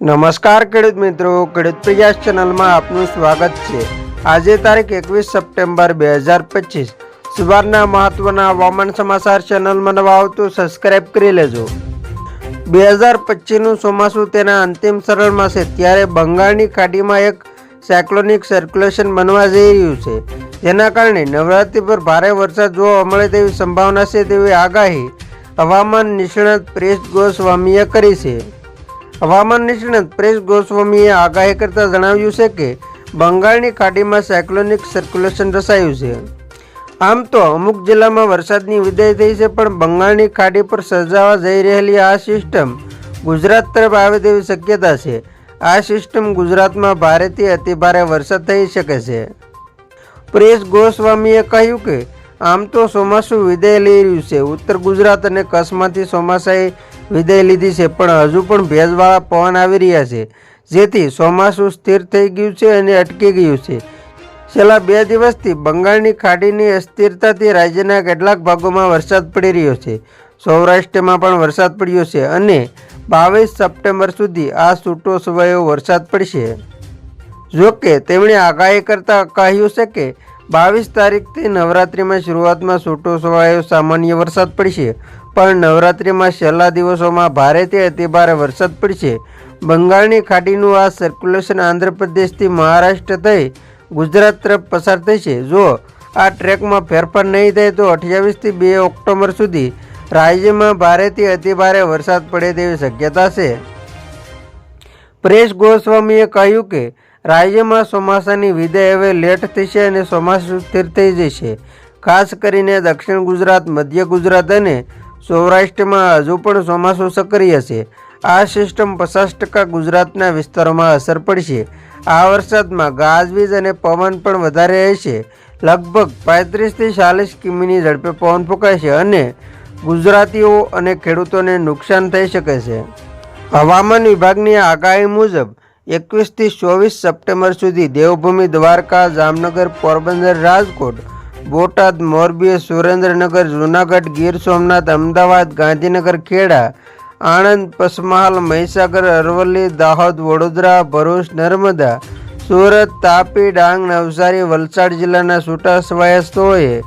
નમસ્કાર ખેડૂત મિત્રો, ખેડૂત પ્રયાસ ચેનલમાં આપનું સ્વાગત છે. આજે તારીખ એકવીસ સપ્ટેમ્બર બે હજાર પચીસ. સવારના મહત્વના હવામાન સમાચાર ચેનલમાં નવા આવતું સબસ્ક્રાઇબ કરી લેજો. બે હજાર પચીસનું ચોમાસું તેના અંતિમ ચરણમાં છે ત્યારે બંગાળની ખાડીમાં એક સાયક્લોનિક સર્ક્યુલેશન બનવા જઈ રહ્યું છે. જેના કારણે નવરાત્રિ પર ભારે વરસાદ જોવા મળે તેવી સંભાવના છે તેવી આગાહી હવામાન નિષ્ણાત પ્રેસ ગોસ્વામીએ કરી છે. હવામાન નિષ્ણાત પ્રેસ ગોસ્વામીએ આગાહી કરતા જણાવ્યું છે કે બંગાળની ખાડીમાં સાયક્લોનિક સર્ક્યુલેશન રચાયું છે. આમ તો અમુક જિલ્લામાં વરસાદની વિદાય થઈ છે, પણ બંગાળની ખાડી પર સર્જાવા જઈ રહેલી આ સિસ્ટમ ગુજરાત તરફ આવે તેવી શક્યતા છે. આ સિસ્ટમ ગુજરાતમાં ભારેથી અતિભારે વરસાદ થઈ શકે છે. પ્રેસ ગોસ્વામીએ કહ્યું કે આમ તો ચોમાસું વિદાય લઈ રહ્યું છે. ઉત્તર ગુજરાત અને કચ્છમાંથી ચોમાસાએ વિદાય લીધી છે, પણ હજુ પણ ભેજવાળા પવન આવી રહ્યા છે. જેથી ચોમાસું સ્થિર થઈ ગયું છે અને અટકી ગયું છે. છેલ્લા બે દિવસથી બંગાળની ખાડીની અસ્થિરતાથી રાજ્યના કેટલાક ભાગોમાં વરસાદ પડી રહ્યો છે. સૌરાષ્ટ્રમાં પણ વરસાદ પડ્યો છે અને બાવીસ સપ્ટેમ્બર સુધી આ છૂટો છવાયો વરસાદ પડશે. જો કે તેમણે આગાહી કરતાં કહ્યું છે કે બાવીસ તારીખથી નવરાત્રિમાં શરૂઆતમાં છૂટો છવાયો સામાન્ય વરસાદ પડશે, પણ નવરાત્રિમાં છેલ્લા દિવસોમાં ભારેથી અતિભારે વરસાદ પડશે. બંગાળની ખાડીનું આ સર્ક્યુલેશન આંધ્રપ્રદેશથી મહારાષ્ટ્ર થઈ ગુજરાત તરફ પસાર થશે. જો આ ટ્રેકમાં ફેરફાર નહીં થાય તો અઠ્યાવીસથી બે ઓક્ટોબર સુધી રાજ્યમાં ભારેથી અતિભારે વરસાદ પડે તેવી શક્યતા છે. પ્રેશ ગોસ્વામીએ કહ્યું કે રાજ્યમાં ચોમાસાની વિદાય હવે લેટ થશે અને ચોમાસું સ્થિર થઈ જશે. ખાસ કરીને દક્ષિણ ગુજરાત, મધ્ય ગુજરાત અને સૌરાષ્ટ્રમાં હજુ પણ ચોમાસું સક્રિય છે. આ સિસ્ટમ પચાસ ટકા ગુજરાતના વિસ્તારોમાં અસર પડશે. આ વરસાદમાં ગાજવીજ અને પવન પણ વધારે રહેશે. લગભગ પાંત્રીસથી ચાલીસ કિમીની ઝડપે પવન ફૂંકાશે અને ગુજરાતીઓ અને ખેડૂતોને નુકસાન થઈ શકે છે. હવામાન વિભાગની આગાહી મુજબ એકવીસથી ચોવીસ સપ્ટેમ્બર સુધી દેવભૂમિ દ્વારકા, જામનગર, પોરબંદર, રાજકોટ, બોટાદ, મોરબી, સુરેન્દ્રનગર, જૂનાગઢ, ગીર સોમનાથ, અમદાવાદ, ગાંધીનગર, ખેડા, આણંદ, પસમહાલ, મહીસાગર, અરવલ્લી, દાહોદ, વડોદરા, ભરૂચ, નર્મદા, સુરત, તાપી, ડાંગ, નવસારી, વલસાડ જિલ્લાના છૂટાછવાયા સ્થળોએ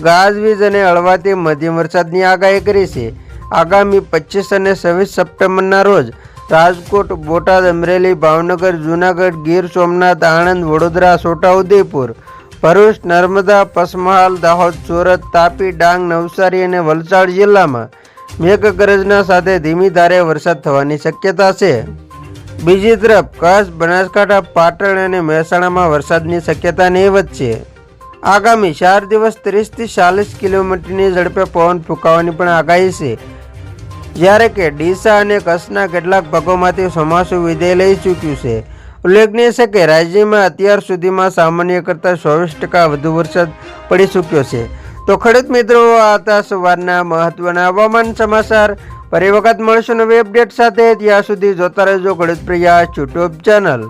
ગાજવીજ અને હળવાથી મધ્યમ વરસાદની આગાહી કરી છે. આગામી પચીસ અને છવ્વીસ સપ્ટેમ્બરના રોજ રાજકોટ, બોટાદ, અમરેલી, ભાવનગર, જૂનાગઢ, ગીર સોમનાથ, આણંદ, વડોદરા છોટાઉદેપુર ભરૂચ, નર્મદા, પસમહાલ, દાહોદ, સુરત, તાપી, ડાંગ, નવસારી અને વલસાડ જિલ્લામાં મેઘગરજના સાથે ધીમી ધારે વરસાદ થવાની શક્યતા છે. બીજી તરફ, કચ્છ, બનાસકાંઠા, પાટણ અને મહેસાણામાં વરસાદની શક્યતા નહીવત છે. આગામી ચાર દિવસ ત્રીસથી ચાલીસ કિલોમીટરની ઝડપે પવન ફૂંકાવાની પણ આગાહી છે. જ્યારે કે ડીસા અને કચ્છના કેટલાક ભાગોમાંથી ચોમાસું વિધેય લઈ ચૂક્યું છે. ઉલ્લેખનીય છે કે રાજ્યમાં અત્યાર સુધીમાં સામાન્ય કરતાં ચોવીસ ટકા વધુ વરસાદ પડી ચૂક્યો છે. તો ખેડૂત મિત્રો આ હતા સવારના મહત્વના હવામાન સમાચાર. ફરી વખત મળશું નવી અપડેટ સાથે. ત્યાં સુધી જોતા રહેજો ખેડૂત પ્રયાસ યુટ્યુબ ચેનલ.